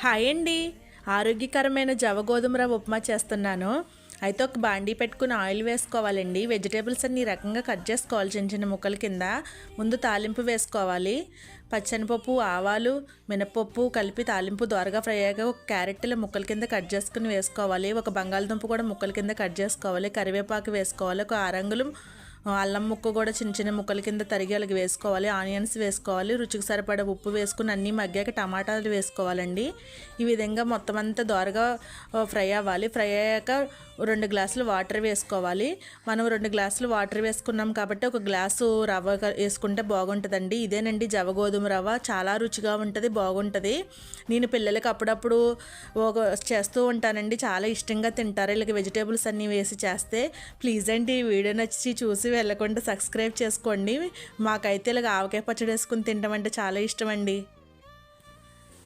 Hi అండి. ఆరోగ్యకరమైన జవ గోధుమ రవ్వ ఉప్మా చేస్తున్నాను. అయితే ఒక బాండీ పెట్టుకుని ఆయిల్ వేసుకోవాలండి. వెజిటేబుల్స్ అన్ని ఈ రకంగా కట్ చేసుకోవాలి చిన్న చిన్న ముక్కల కింద. ముందు తాలింపు వేసుకోవాలి. పచ్చనిపప్పు ఆవాలు మినపప్పు కలిపి తాలింపు దోరగా ఫ్రై అయ్యాక ఒక క్యారెట్లో ముక్కల కింద కట్ చేసుకుని వేసుకోవాలి. ఒక బంగాళదుంప కూడా ముక్కల కింద కట్ చేసుకోవాలి. కరివేపాకు వేసుకోవాలి. ఒక ఆరంగులు అల్లం ముక్క కూడా చిన్న చిన్న ముక్కల కింద తరిగి అలాగే వేసుకోవాలి. ఆనియన్స్ వేసుకోవాలి. రుచికి సరిపడే ఉప్పు వేసుకుని అన్నీ మగ్గాక టమాటాలు వేసుకోవాలండి. ఈ విధంగా మొత్తం అంతా దోరగా ఫ్రై అవ్వాలి. ఫ్రై అయ్యాక రెండు గ్లాసులు వాటర్ వేసుకోవాలి. మనం రెండు గ్లాసులు వాటర్ వేసుకున్నాం కాబట్టి ఒక గ్లాసు రవ్వ వేసుకుంటే బాగుంటుందండి. ఇదేనండి జవ గోధుమ రవ్వ. చాలా రుచిగా ఉంటుంది బాగుంటుంది. నేను పిల్లలకి అప్పుడప్పుడు ఒక చేస్తూ ఉంటానండి. చాలా ఇష్టంగా తింటారు. ఇలాగ వెజిటేబుల్స్ అన్నీ వేసి చేస్తే ప్లీజ్ అండి ఈ వీడియో నచ్చి చూసి వెళ్ళకుండా సబ్స్క్రైబ్ చేసుకోండి. మాకైతే ఇలాగ ఆవకాయ పచ్చడి వేసుకుని తింటామంటే చాలా ఇష్టం అండి